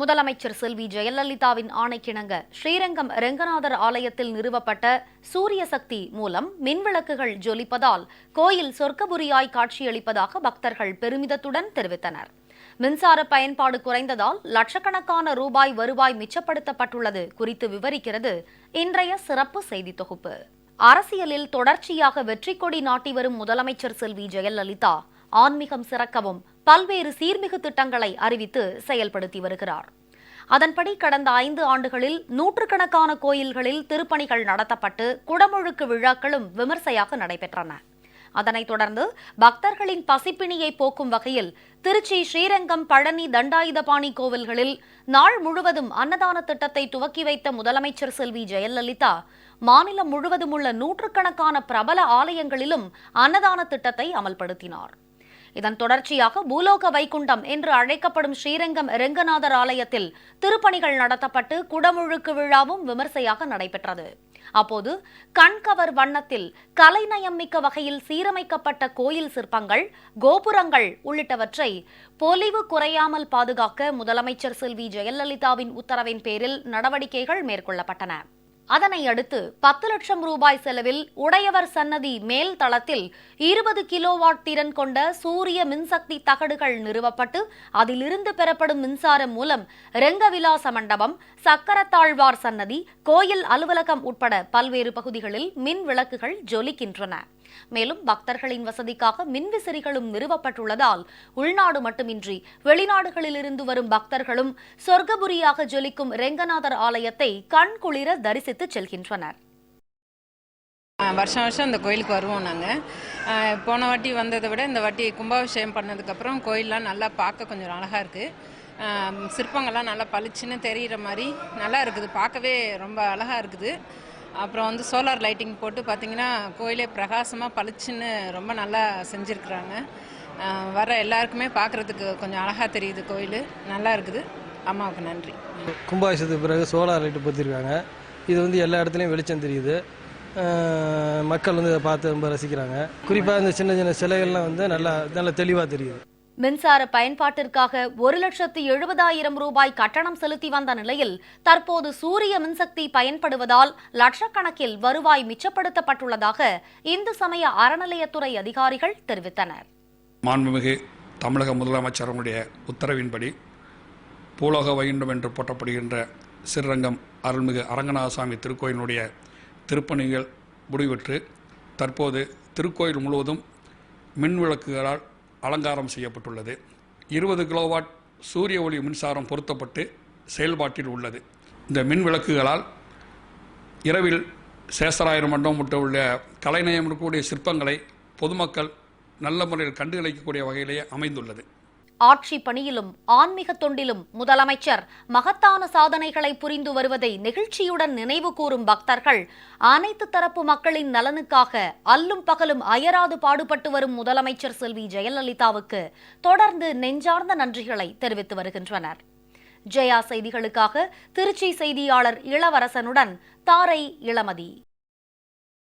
முதலமைச்சர் செல்வி ஜெயலலிதாவின் ஆணைக்கிணங்க. ஸ்ரீரங்கம் ரெங்கநாதர் ஆலயத்தில் நிறுவப்பட்ட சூரிய சக்தி மூலம் மின்விளக்குகள் ஜொலிப்பதால் கோயில் சொர்க்கபுரியாய் காட்சியளிப்பதாக பக்தர்கள் பெருமிதத்துடன் தெரிவித்தனர். மின்சார பயன்பாடு குறைந்ததால் லட்சக்கணக்கான ரூபாய் வருவாய் மிச்சப்படுத்தப்பட்டுள்ளது குறித்து விவரிக்கிறது இன்றைய சிறப்பு செய்தி தொகுப்பு. அரசியலில் தொடர்ச்சியாக வெற்றி கொடி நாட்டி வரும் முதலமைச்சர் செல்வி ஜெயலலிதா ஆன்மீகம் சிறக்கவும் பல்வேறு சீர்மிகு திட்டங்களை அறிவித்து செயல்படுத்தி வருகிறார். அதன்படி கடந்த ஐந்து ஆண்டுகளில் நூற்றுக்கணக்கான கோயில்களில் திருப்பணிகள் நடத்தப்பட்டு குடமுழுக்கு விழாக்களும் விமர்சையாக நடைபெற்றன. அதனைத் தொடர்ந்து பக்தர்களின் பசிப்பிணியை போக்கும் வகையில் திருச்சி ஸ்ரீரங்கம் பழனி தண்டாயுதபாணி கோவில்களில் நாள் முழுவதும் அன்னதான திட்டத்தை துவக்கி வைத்த முதலமைச்சர் செல்வி ஜெயலலிதா மாநிலம் முழுவதும் உள்ள நூற்றுக்கணக்கான பிரபல ஆலயங்களிலும் அன்னதான திட்டத்தை அமல்படுத்தினார். இதன் தொடர்ச்சியாக பூலோக வைகுண்டம் என்று அழைக்கப்படும் ஸ்ரீரங்கம் ரெங்கநாதர் ஆலயத்தில் திருப்பணிகள் நடத்தப்பட்டு குடமுழுக்கு விழாவும் விமர்சையாக நடைபெற்றது. அப்போது கண்கவர் வண்ணத்தில் கலைநயம் மிக்க வகையில் சீரமைக்கப்பட்ட கோயில் சிற்பங்கள் கோபுரங்கள் உள்ளிட்டவற்றை பொலிவு குறையாமல் பாதுகாக்க முதலமைச்சர் செல்வி ஜெயலலிதாவின் உத்தரவின் பேரில் நடவடிக்கைகள் மேற்கொள்ளப்பட்டன. அதனை அடுத்து பத்து லட்சம் ரூபாய் செலவில் உடையவர் சன்னதி மேல் தளத்தில் இருபது கிலோவாட் திறன் கொண்ட சூரிய மின்சக்தி தகடுகள் நிறுவப்பட்டு அதிலிருந்து பெறப்படும் மின்சாரம் மூலம் ரெங்கவிலாச மண்டபம் சக்கரத்தாழ்வார் சன்னதி கோயில் அலுவலகம் உட்பட பல்வேறு பகுதிகளில் மின் விளக்குகள் ஜொலிக்கின்றன. மேலும் பக்தர்களின் வசதிக்காக மின்விசிறிகளும் நிறுவப்பட்டுள்ளதால் உள்நாடு மட்டுமின்றி வெளிநாடுகளிலிருந்து வரும் பக்தர்களும் சொர்க்கபுரியாக ஜொலிக்கும் ரெங்கநாதர் ஆலயத்தை கண்குளிர தரிசித்து செல்கின்றனர். ஆ, வருஷம் வருஷம் இந்த கோயிலுக்கு வருவோம் நாங்கள் போன வாட்டி வந்ததை விட இந்த வாட்டி கும்பாபிஷேகம் பண்ணதுக்கப்புறம் கோயிலெலாம் நல்லா பார்க்க கொஞ்சம் அழகாக இருக்குது சிற்பங்கள்லாம் நல்லா பளிச்சுன்னு தெரிகிற மாதிரி நல்லா இருக்குது. பார்க்கவே ரொம்ப அழகாக இருக்குது. அப்புறம் வந்து சோலார் லைட்டிங் போட்டு பார்த்தீங்கன்னா கோயிலே பிரகாசமாக பளிச்சுன்னு ரொம்ப நல்லா செஞ்சுருக்குறாங்க. வர எல்லாருக்குமே பார்க்குறதுக்கு கொஞ்சம் அழகாக தெரியுது கோயில். நல்லா இருக்குது. அம்மாவுக்கு நன்றி. கும்பாபிஷேகத்துக்கு பிறகு சோலார் லைட்டு பொறுத்திருக்காங்க இது வந்து எல்லா இடத்துலையும் வெளிச்சம் தெரியுது. மக்கள் வந்து இதை பார்த்து ரொம்ப ரசிக்கிறாங்க. குறிப்பாக இந்த சின்ன சின்ன சிலைகள்லாம் வந்து நல்லா நல்லா தெளிவாக தெரியுது. மின்சார பயன்பாட்டிற்காக ஒரு லட்சத்து எழுபதாயிரம் ரூபாய் கட்டணம் செலுத்தி வந்த நிலையில் தற்போது சூரிய மின்சக்தி பயன்படுவதால் லட்சக்கணக்கில் வருவாய் மிச்சப்படுத்தப்பட்டுள்ளதாக இந்து சமய அறநிலையத்துறை அதிகாரிகள் தெரிவித்தனர். மாண்புமிகு தமிழக முதலமைச்சருடைய உத்தரவின்படி பூலோக வைகுண்டம் என்று போற்றப்படுகின்ற ஸ்ரீரங்கம் அருள்மிகு அரங்கநாதசாமி திருக்கோயிலினுடைய திருப்பணிகள் முடிவுற்று தற்போது திருக்கோயில் முழுவதும் மின் விளக்குகளால் அலங்காரம் செய்யப்பட்டுள்ளது. இருபது கிலோவாட் சூரிய ஒளி மின்சாரம் பொருத்தப்பட்டு செயல்பாட்டில் உள்ளது. இந்த மின் விளக்குகளால் இரவில் சேசராயிரம் மண்டபம் உள்ள உள்ள கலைநயம் இருக்கக்கூடிய சிற்பங்களை பொதுமக்கள் நல்ல முறையில் கண்டுகளிக்கக்கூடிய வகையிலேயே அமைந்துள்ளது. ஆட்சி பணியிலும் ஆன்மீக தொண்டிலும் முதலமைச்சர் மகத்தான சாதனைகளை புரிந்து வருவதை நெகிழ்ச்சியுடன் நினைவு கூறும் பக்தர்கள் அனைத்து தரப்பு மக்களின் நலனுக்காக அல்லும் பகலும் அயராது பாடுபட்டு வரும் முதலமைச்சர் செல்வி ஜெயலலிதாவுக்கு தொடர்ந்து நெஞ்சார்ந்த நன்றிகளை தெரிவித்து வருகின்றனர். ஜெயா செய்திகளுக்காக திருச்சி செய்தியாளர் இளவரசனுடன் தாரை இளமதி.